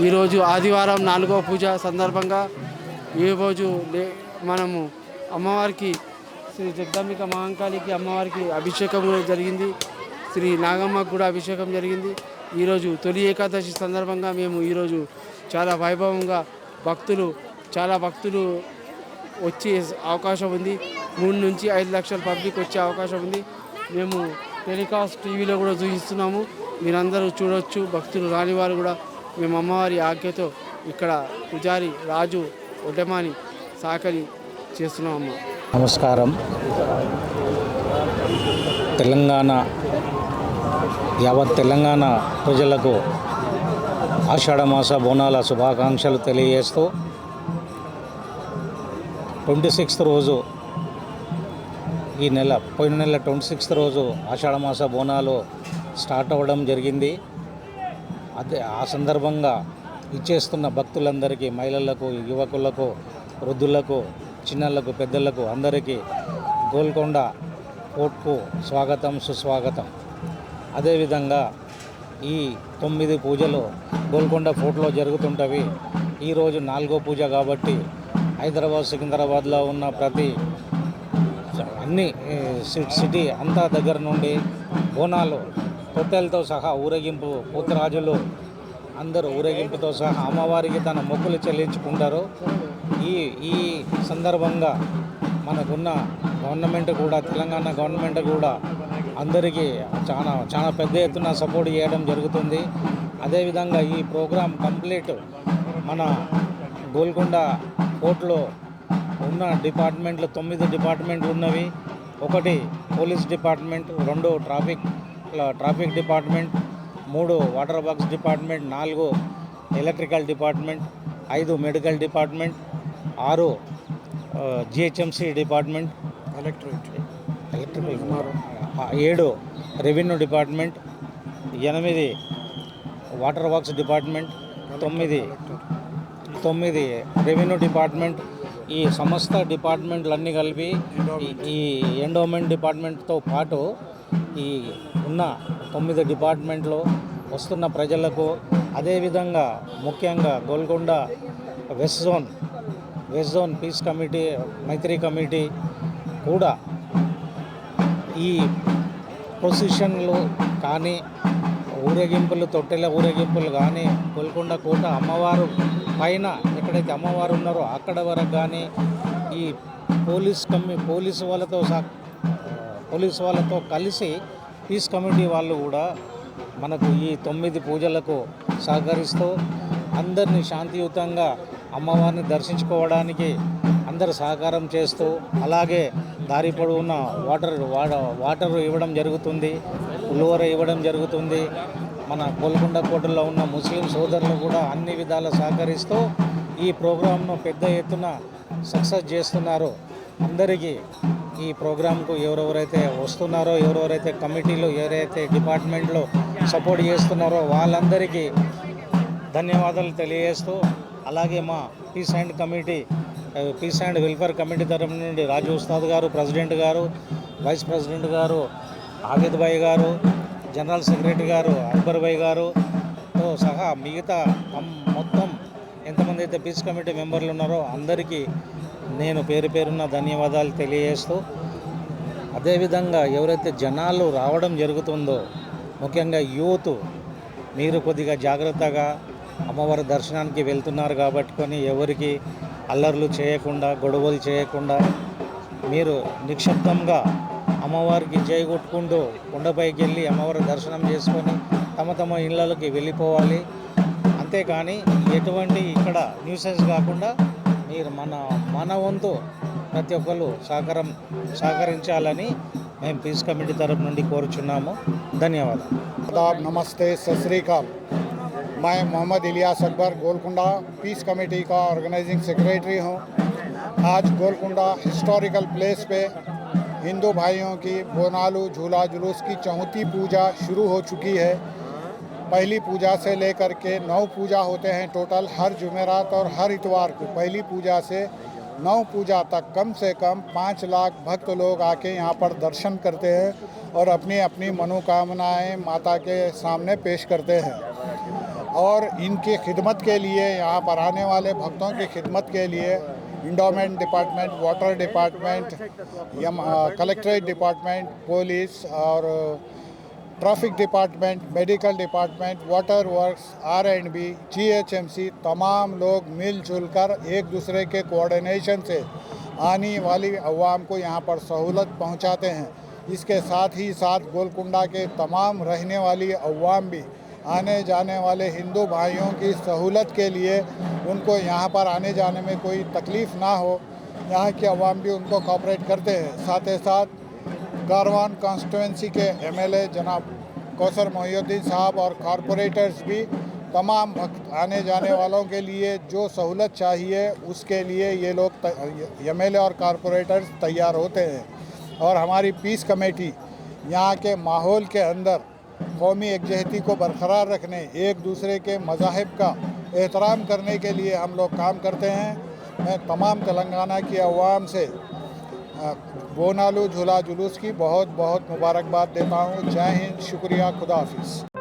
ఈరోజు ఆదివారం నాలుగో పూజ సందర్భంగా ఈరోజు లే- మనము అమ్మవారికి శ్రీ జగదాంబిక మహంకాళికి అమ్మవారికి అభిషేకం జరిగింది. శ్రీ నాగమ్మకు కూడా అభిషేకం జరిగింది. ఈరోజు తొలి ఏకాదశి సందర్భంగా మేము ఈరోజు చాలా వైభవంగా భక్తులు చాలా భక్తులు వచ్చే అవకాశం ఉంది. మూడు నుంచి ఐదు లక్షల పబ్లిక్ వచ్చే అవకాశం ఉంది. మేము టెలికాస్ట్ టీవీలో కూడా చూపిస్తున్నాము. మీరందరూ చూడొచ్చు. భక్తులు రాని వారు కూడా మేము అమ్మవారి ఆజ్ఞతో ఇక్కడ పుజారి రాజు ఉడ్డమాని సాకరి చేస్తున్నాం అమ్మ. నమస్కారం. తెలంగాణ యావత్ తెలంగాణ ప్రజలకు ఆషాఢమాస బోనాల శుభాకాంక్షలు తెలియజేస్తూ ట్వంటీ సిక్స్త్ రోజు ఈ నెల పోయిన నెల ట్వంటీ సిక్స్త్ రోజు ఆషాఢమాస బోనాలు స్టార్ట్ అవ్వడం జరిగింది. అదే ఆ సందర్భంగా ఇచ్చేస్తున్న భక్తులందరికీ మహిళలకు యువకులకు వృద్ధులకు చిన్నలకు పెద్దలకు అందరికీ గోల్కొండ ఫోర్ట్కు స్వాగతం సుస్వాగతం. అదేవిధంగా ఈ తొమ్మిది పూజలు గోల్కొండ ఫోర్ట్లో జరుగుతుంటవి. ఈరోజు నాలుగో పూజ కాబట్టి హైదరాబాద్ సికింద్రాబాద్లో ఉన్న ప్రతి అన్ని సి- సిటీ అంతా దగ్గర నుండి బోనాలు తొట్టెలతో సహా ఊరేగింపు పూతరాజులు అందరూ ఊరేగింపుతో సహా అమ్మవారికి తన మొక్కులు చెల్లించుకుంటారు. ఈ ఈ సందర్భంగా మనకున్న గవర్నమెంట్ కూడా తెలంగాణ గవర్నమెంట్ కూడా అందరికీ చాలా చాలా పెద్ద ఎత్తున సపోర్ట్ చేయడం జరుగుతుంది. అదేవిధంగా ఈ ప్రోగ్రాం కంప్లీట్ మన గోల్కొండ కోర్టులో ఉన్న డిపార్ట్మెంట్లు తొమ్మిది డిపార్ట్మెంట్లు ఉన్నవి. ఒకటి పోలీస్ డిపార్ట్మెంట్ రెండు ట్రాఫిక్ ట్రాఫిక్ డిపార్ట్మెంట్ మూడు వాటర్ వర్క్స్ డిపార్ట్మెంట్ నాలుగు ఎలక్ట్రికల్ డిపార్ట్మెంట్ ఐదు మెడికల్ డిపార్ట్మెంట్ ఆరు జిహెచ్ఎంసి డిపార్ట్మెంట్ ఎలక్ట్రిక్ ఎలక్ట్రికల్ ఏడు రెవెన్యూ డిపార్ట్మెంట్ ఎనిమిది వాటర్ వర్క్స్ డిపార్ట్మెంట్ తొమ్మిది తొమ్మిది రెవెన్యూ డిపార్ట్మెంట్ ఈ సమస్త డిపార్ట్మెంట్లన్నీ కలిపి ఈ ఎండోమెంట్ డిపార్ట్మెంట్తో పాటు ఈ ఉన్న తొమ్మిది డిపార్ట్మెంట్లో వస్తున్న ప్రజలకు అదేవిధంగా ముఖ్యంగా Golconda west zone west zone peace committee Maitri committee కూడా ఈ ప్రొసిషన్లు కానీ ఊరేగింపులు తొట్టెల ఊరేగింపులు కానీ గోల్కొండ కోట అమ్మవారు పైన ఎక్కడైతే అమ్మవారు ఉన్నారో అక్కడ వరకు కానీ ఈ పోలీస్ కమి పోలీసు వాళ్ళతో సహా పోలీసు వాళ్ళతో కలిసి పీస్ కమిటీ వాళ్ళు కూడా మనకు ఈ తొమ్మిది పూజలకు సహకరిస్తూ అందరినీ శాంతియుతంగా అమ్మవారిని దర్శించుకోవడానికి అందరు సహకారం చేస్తూ అలాగే దారి పొడవున వాటర్ వాటర్ ఇవ్వడం జరుగుతుంది పులివర ఇవ్వడం జరుగుతుంది. మన గోల్కొండ కోటలో ఉన్న ముస్లిం సోదరులు కూడా అన్ని విధాల సహకరిస్తూ ఈ ప్రోగ్రాంను పెద్ద ఎత్తున సక్సెస్ చేస్తున్నారు. అందరికీ ఈ ప్రోగ్రాంకు ఎవరెవరైతే వస్తున్నారో ఎవరెవరైతే కమిటీలో ఎవరైతే డిపార్ట్మెంట్లో సపోర్ట్ చేస్తున్నారో వాళ్ళందరికీ ధన్యవాదాలు తెలియజేస్తూ అలాగే మా peace and committee peace and welfare committee తరఫు నుండి రాజు ఉస్తాద్ గారు ప్రెసిడెంట్ గారు వైస్ ప్రెసిడెంట్ గారు ఆగిద్ భాయ్ గారు జనరల్ సెక్రటరీ గారు అక్బర్ భాయ్ గారుతో సహా మిగతా మొత్తం ఎంతమంది అయితే పీస్ కమిటీ మెంబర్లు ఉన్నారో అందరికీ నేను పేరు పేరున్న ధన్యవాదాలు తెలియజేస్తూ అదేవిధంగా ఎవరైతే జనాలు రావడం జరుగుతుందో ముఖ్యంగా యూత్ మీరు కొద్దిగా జాగ్రత్తగా అమ్మవారి దర్శనానికి వెళ్తున్నారు కాబట్టి ఎవరికి అల్లర్లు చేయకుండా గొడవలు చేయకుండా మీరు నిక్షిప్తంగా అమ్మవారికి జై కొట్టుకుంటూ కొండపైకి వెళ్ళి అమ్మవారి దర్శనం చేసుకొని తమ తమ ఇళ్ళకి వెళ్ళిపోవాలి. అంతేకాని ఎటువంటి ఇక్కడ న్యూసెన్స్ కాకుండా మీరు మన మన వంతు ప్రతి ఒక్కరు సహకారం సహకరించాలని మేము పీస్ కమిటీ తరపు నుండి కోరుచున్నాము ధన్యవాదాలు आदाब नमस्ते सत श्रीकाल मैं मोहम्मद इलियास अकबर गोलकुंडा पीस कमेटी का ऑर्गेनाइजिंग सेक्रेटरी हूँ आज गोलकुंडा हिस्टोरिकल प्लेस पे हिंदू भाइयों की बोनालू झूला जुलूस की चौथी पूजा शुरू हो चुकी है पहली पूजा से लेकर के नौ पूजा होते हैं टोटल हर जुमेरात और हर इतवार को। पहली पूजा से नौ पूजा तक कम से कम पाँच लाख भक्त लोग आके यहाँ पर दर्शन करते हैं और अपनी अपनी मनोकामनाएँ माता के सामने पेश करते हैं। और इनकी खिदमत के लिए यहाँ पर आने वाले भक्तों की खिदमत के लिए endowment department water department collectorate department police और traffic department, medical department, water works R and B जी तमाम लोग मिलजुल कर एक दूसरे के कोऑर्डिनेशन से आने वाली अवाम को यहाँ पर सहूलत पहुँचाते हैं। इसके साथ ही साथ गोलकुंडा के तमाम रहने वाली अवाम भी आने जाने वाले हिंदू भाइयों की सहूलत के लिए उनको यहाँ पर आने जाने में कोई तकलीफ़ ना हो। यहाँ की अवाम भी उनको कॉपरेट करते हैं। साथ ही साथ कारवान कॉन्स्टिट्यूंसी के एमएलए जनाब कौसर मोहिउद्दीन साहब और कॉरपोरेटर्स भी तमाम भक्त आने जाने वालों के लिए जो सहूलत चाहिए, उसके लिए ये लोग एमएलए और कॉरपोरेटर्स तैयार होते हैं। और हमारी पीस कमेटी यहाँ के माहौल के अंदर कौमी एकजहती को बरकरार रखने, एक दूसरे के मज़ाहब का एहतराम करने के लिए हम लोग काम करते हैं। मैं तमाम तेलंगाना की आवाम से बोनालू झूला जुलूस की बहुत बहुत मुबारकबाद देता हूँ। जय हिंद शुक्रिया खुदा हाफिज़।